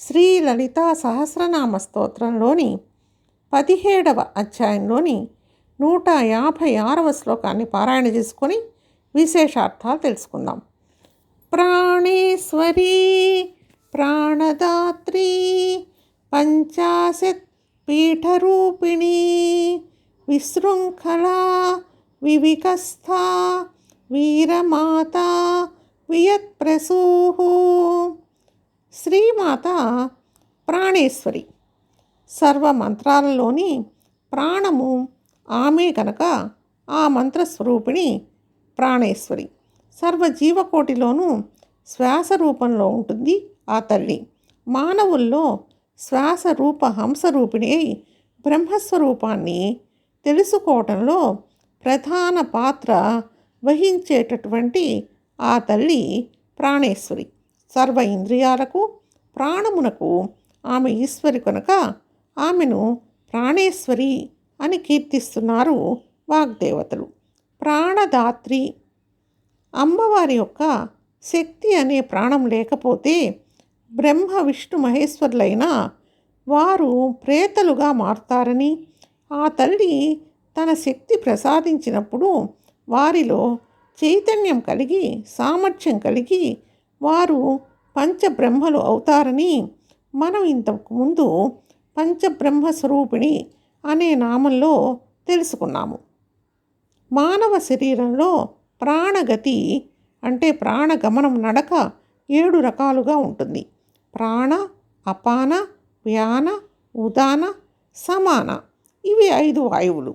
శ్రీ లలితా సహస్రనామ స్తోత్రంలోని పదిహేడవ అధ్యాయంలోని నూట యాభై ఆరవ శ్లోకాన్ని పారాయణ చేసుకొని విశేషార్థాలు తెలుసుకుందాం. ప్రాణేశ్వరీ ప్రాణదాత్రి పంచాశత్ పీఠరూపిణి విశృంఖల వివికస్థా వీరమాత వియత్ప్రసూః శ్రీమాత ప్రాణేశ్వరి. సర్వ మంత్రాలలోని ప్రాణము ఆమె కనుక ఆ మంత్రస్వరూపిణి ప్రాణేశ్వరి. సర్వ జీవకోటిలోనూ శ్వాస రూపంలో ఉంటుంది ఆ తల్లి. మానవుల్లో శ్వాస రూప హంసరూపిణి అయి బ్రహ్మస్వరూపాన్ని తెలుసుకోవటంలో ప్రధాన పాత్ర వహించేటటువంటి ఆ తల్లి ప్రాణేశ్వరి. సర్వ ఇంద్రియాలకు ప్రాణమునకు ఆమె ఈశ్వరి కనుక ఆమెను ప్రాణేశ్వరి అని కీర్తిస్తున్నారు వాగ్దేవతలు. ప్రాణదాత్రి అమ్మవారి యొక్క శక్తి అనే ప్రాణం లేకపోతే బ్రహ్మ విష్ణు మహేశ్వరులైన వారు ప్రేతలుగా మారుతారని ఆ తల్లి తన శక్తి ప్రసాదించినప్పుడు వారిలో చైతన్యం కలిగి సామర్థ్యం కలిగి వారు పంచబ్రహ్మలు అవుతారని మనం ఇంతకు ముందు పంచబ్రహ్మ స్వరూపిణి అనే నామంలో తెలుసుకున్నాము. మానవ శరీరంలో ప్రాణగతి అంటే ప్రాణగమనం నడక ఏడు రకాలుగా ఉంటుంది. ప్రాణ అపాన వ్యాన ఉదాన సమాన ఇవి ఐదు వాయువులు.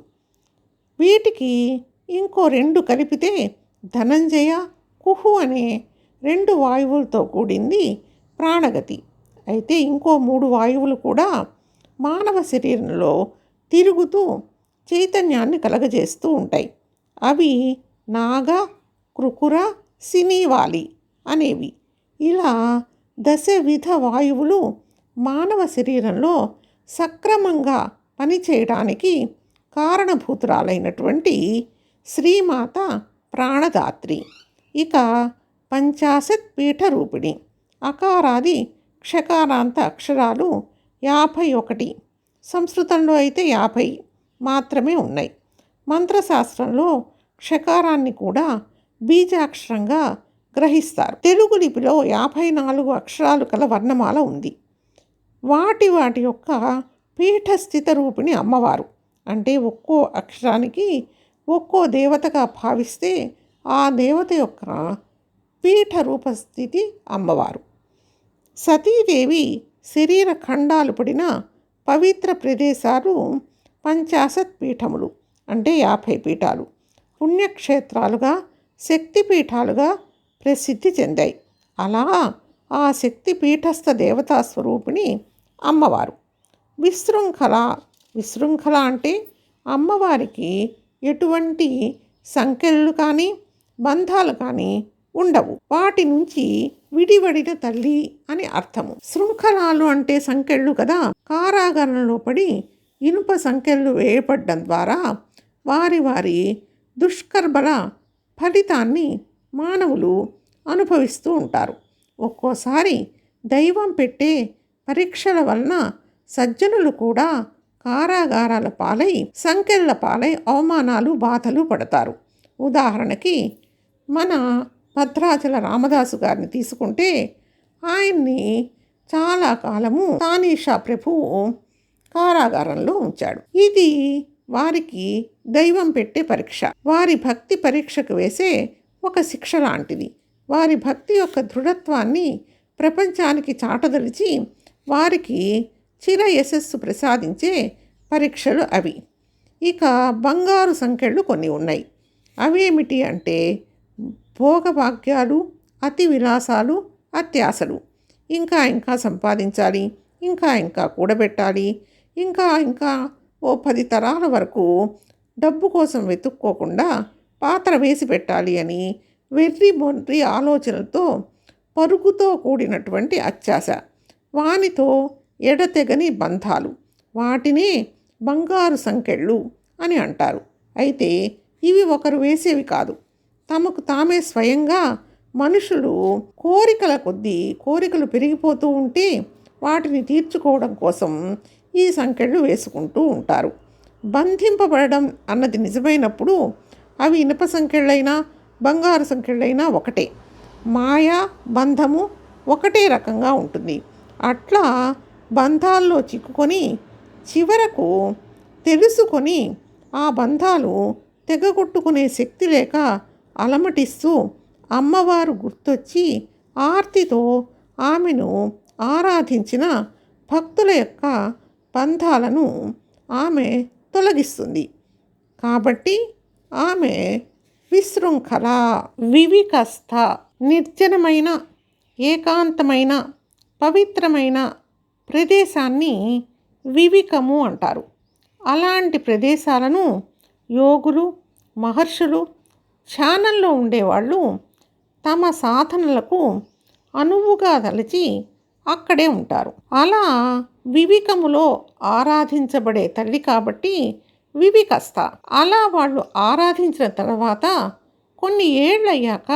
వీటికి ఇంకో రెండు కలిపితే ధనంజయ కుహు అనే రెండు వాయువులతో కూడింది ప్రాణగతి. అయితే ఇంకో మూడు వాయువులు కూడా మానవ శరీరంలో తిరుగుతూ చైతన్యాన్ని కలగజేస్తూ ఉంటాయి. అవి నాగ కృకుర సినీవాలి అనేవి. ఇలా దశ విధ వాయువులు మానవ శరీరంలో సక్రమంగా పనిచేయడానికి కారణభూతురాలైనటువంటి శ్రీమాత ప్రాణదాత్రి. ఇక పంచాశత్ పీఠ రూపిణి అకారాది క్షకారాంత అక్షరాలు యాభై ఒకటి. సంస్కృతంలో అయితే యాభై మాత్రమే ఉన్నాయి. మంత్రశాస్త్రంలో క్షకారాన్ని కూడా బీజాక్షరంగా గ్రహిస్తారు. తెలుగు లిపిలో యాభై నాలుగు అక్షరాలు కల వర్ణమాల ఉంది. వాటి వాటి యొక్క పీఠస్థిత రూపిణి అమ్మవారు. అంటే ఒక్కో అక్షరానికి ఒక్కో దేవతగా భావిస్తే ఆ దేవత యొక్క పీఠ రూపస్థితి అమ్మవారు. సతీదేవి శరీర ఖండాలు పడిన పవిత్ర ప్రదేశాలు పంచాశత్ పీఠములు అంటే యాభై పీఠాలు. పుణ్యక్షేత్రాలుగా శక్తిపీఠాలుగా ప్రసిద్ధి చెందాయి. అలా ఆ శక్తి పీఠస్థ దేవతా స్వరూపిణి అమ్మవారు. విశృంఖల విశృంఖల అంటే అమ్మవారికి ఎటువంటి సంఖ్యలు కానీ బంధాలు కానీ ఉండవు. వాటి నుంచి విడివడిన తల్లి అని అర్థము. శృంఖలాలు అంటే సంఖ్యలు కదా? కారాగారంలో పడి ఇనుప సంఖ్యలు వేయబడ్డం ద్వారా వారి వారి దుష్కర్మల ఫలితాన్ని మానవులు అనుభవిస్తూ ఉంటారు. ఒక్కోసారి దైవం పెట్టే పరీక్షల వలన సజ్జనులు కూడా కారాగారాల పాలై సంఖ్యల పాలై అవమానాలు బాధలు పడతారు. ఉదాహరణకి మన భద్రాచల రామదాసు గారిని తీసుకుంటే ఆయన్ని చాలా కాలము తానీషా ప్రభువు కారాగారంలో ఉంచాడు. ఇది వారికి దైవం పెట్టే పరీక్ష. వారి భక్తి పరీక్షకు వేసే ఒక శిక్ష లాంటిది. వారి భక్తి యొక్క దృఢత్వాన్ని ప్రపంచానికి చాటదలిచి వారికి చిర యశస్సు ప్రసాదించే పరీక్షలు అవి. ఇక బంగారు సంఖ్యలు కొన్ని ఉన్నాయి. అవేమిటి అంటే భోగభాగ్యాలు అతి విలాసాలు అత్యాశలు ఇంకా ఇంకా సంపాదించాలి ఇంకా ఇంకా కూడబెట్టాలి ఇంకా ఇంకా ఓ పది తరాల వరకు డబ్బు కోసం వెతుక్కోకుండా పాత్ర వేసి పెట్టాలి అని వెర్రి మొర్రి ఆలోచనలతో పరుగుతో కూడినటువంటి అత్యాశ వానితో ఎడతెగని బంధాలు. వాటినే బంగారు సంకెళ్ళు అని అంటారు. అయితే ఇవి ఒకరు వేసేవి కాదు. తమకు తామే స్వయంగా మనుషులు కోరికల కొద్దీ కోరికలు పెరిగిపోతూ ఉంటే వాటిని తీర్చుకోవడం కోసం ఈ సంకెళ్ళు వేసుకుంటూ ఉంటారు. బంధింపబడడం అన్నది నిజమైనప్పుడు అవి ఇనుప సంఖ్యలైనా బంగారు సంఖ్యలైనా ఒకటే. మాయా బంధము ఒకటే రకంగా ఉంటుంది. అట్లా బంధాల్లో చిక్కుకొని చివరకు తెలుసుకొని ఆ బంధాలు తెగగొట్టుకునే శక్తి లేక అలమటిస్తూ అమ్మవారు గుర్తొచ్చి ఆర్తితో ఆమెను ఆరాధించిన భక్తుల యొక్క బంధాలను ఆమె తొలగిస్తుంది. కాబట్టి ఆమె విశృంఖల వివికస్థ నిర్జనమైన ఏకాంతమైన పవిత్రమైన ప్రదేశాన్ని వివికము అంటారు. అలాంటి ప్రదేశాలను యోగులు మహర్షులు ధ్యానంలో ఉండేవాళ్ళు తమ సాధనలకు అనువుగా తలచి అక్కడే ఉంటారు. అలా వివికములో ఆరాధించబడే తల్లి కాబట్టి వివికస్త అలా వాళ్ళు ఆరాధించిన తర్వాత కొన్ని ఏళ్ళయ్యాక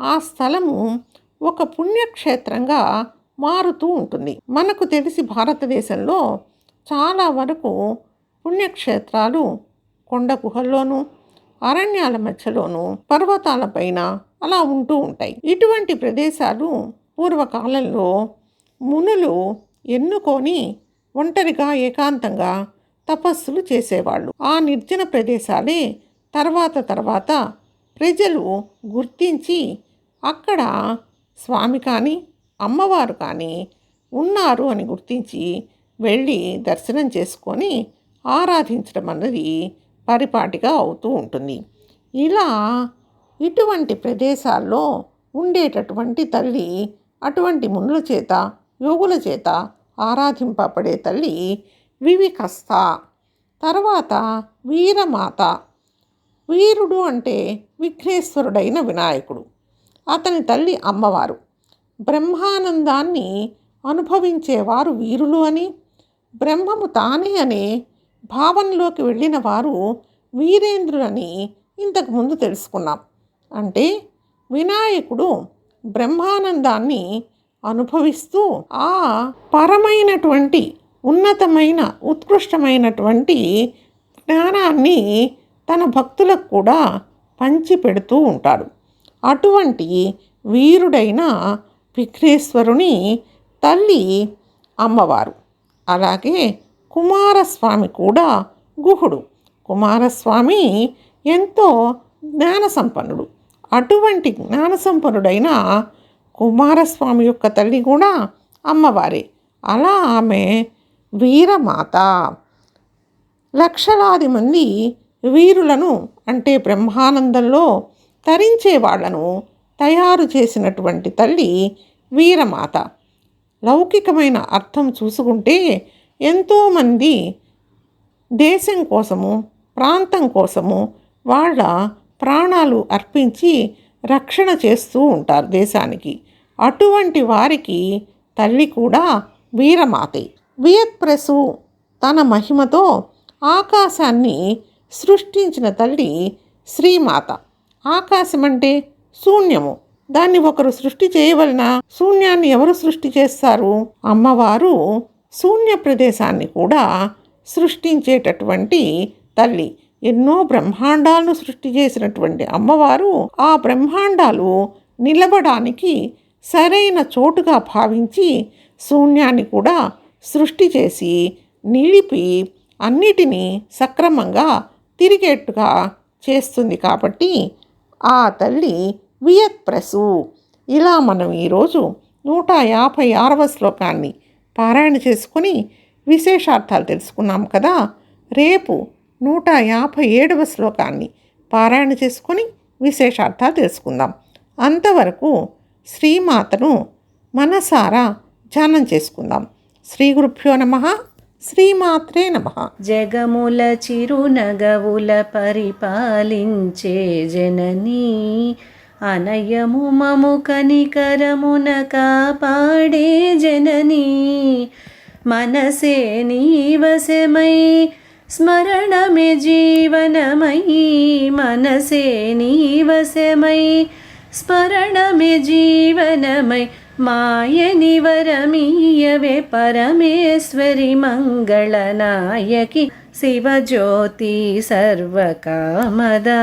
ఆ స్థలము ఒక పుణ్యక్షేత్రంగా మారుతూ ఉంటుంది. మనకు తెలిసి భారతదేశంలో చాలా వరకు పుణ్యక్షేత్రాలు కొండ గుహల్లోనూ అరణ్యాల మధ్యలోనూ పర్వతాలపైన అలా ఉంటూ ఉంటాయి. ఇటువంటి ప్రదేశాలు పూర్వకాలంలో మునులు ఎన్నుకొని ఒంటరిగా ఏకాంతంగా తపస్సులు చేసేవాళ్ళు. ఆ నిర్జన ప్రదేశాలే తర్వాత తర్వాత ప్రజలు గుర్తించి అక్కడ స్వామి కానీ అమ్మవారు కానీ ఉన్నారు అని గుర్తించి వెళ్ళి దర్శనం చేసుకొని ఆరాధించడం అన్నది పరిపాటిగా అవుతూ ఉంటుంది. ఇలా ఇటువంటి ప్రదేశాల్లో ఉండేటటువంటి తల్లి అటువంటి మునుల చేత యోగుల చేత ఆరాధింపబడే తల్లి వివికస్త తర్వాత వీరమాత. వీరుడు అంటే విఘ్నేశ్వరుడైన వినాయకుడు. అతని తల్లి అమ్మవారు. బ్రహ్మానందాన్ని అనుభవించేవారు వీరులు అని బ్రహ్మము తానే అనే భావనలోకి వెళ్ళిన వారు వీరేంద్రుడని ఇంతకుముందు తెలుసుకున్నాం. అంటే వినాయకుడు బ్రహ్మానందాన్ని అనుభవిస్తూ ఆ పరమైనటువంటి ఉన్నతమైన ఉత్కృష్టమైనటువంటి జ్ఞానాన్ని తన భక్తులకు కూడా పంచిపెడుతూ ఉంటాడు. అటువంటి వీరుడైన విఘ్నేశ్వరుని తల్లి అమ్మవారు. అలాగే కుమారస్వామి కూడా గుహుడు. కుమారస్వామి ఎంతో జ్ఞాన సంపన్నుడు అటువంటి జ్ఞాన సంపన్నుడైన కుమారస్వామి యొక్క తల్లి కూడా అమ్మవారే. అలా ఆమె వీరమాత. లక్షలాది మంది వీరులను అంటే బ్రహ్మానందంలో తరించే వాళ్ళను తయారు చేసినటువంటి తల్లి వీరమాత. లౌకికమైన అర్థం చూసుకుంటే ఎంతోమంది దేశం కోసము ప్రాంతం కోసము వాళ్ళ ప్రాణాలు అర్పించి రక్షణ చేస్తూ ఉంటారు దేశానికి. అటువంటి వారికి తల్లి కూడా వీరమాతే. వియత్ప్రసు తన మహిమతో ఆకాశాన్ని సృష్టించిన తల్లి శ్రీమాత. ఆకాశం అంటే శూన్యము. దాన్ని ఒకరు సృష్టి చేయవలన శూన్యాన్ని ఎవరు సృష్టి చేస్తారు? అమ్మవారు శూన్య ప్రదేశాన్ని కూడా సృష్టించేటటువంటి తల్లి. ఎన్నో బ్రహ్మాండాలను సృష్టి చేసినటువంటి అమ్మవారు ఆ బ్రహ్మాండాలు నిలబడానికి సరైన చోటుగా భావించి శూన్యాన్ని కూడా సృష్టి చేసి నిలిపి అన్నిటినీ సక్రమంగా తిరిగేట్టుగా చేస్తుంది కాబట్టి ఆ తల్లి వియత్ప్రసు. ఇలా మనం ఈరోజు నూట యాభై ఆరవ శ్లోకాన్ని పారాయణ చేసుకొని విశేషార్థాలు తెలుసుకున్నాం కదా. రేపు నూట యాభై ఏడవ శ్లోకాన్ని పారాయణ చేసుకొని విశేషార్థాలు తెలుసుకుందాం. అంతవరకు శ్రీమాతను మనసారా ధ్యానం చేసుకుందాం. శ్రీ గురుభ్యో నమ శ్రీమాత్రే నమ. జగముల చిరునగవుల పరిపాలించే జననీ అనయము మము కనికరమున కాపాడే జననీ. మనసే నీవశమై స్మరణమే జీవనమయీ మనసే నీవశమై స్మరణమే జీవనమై. మాయని వరమీయవే పరమేశ్వరి మంగళనాయకి శివజ్యోతి సర్వకామదా.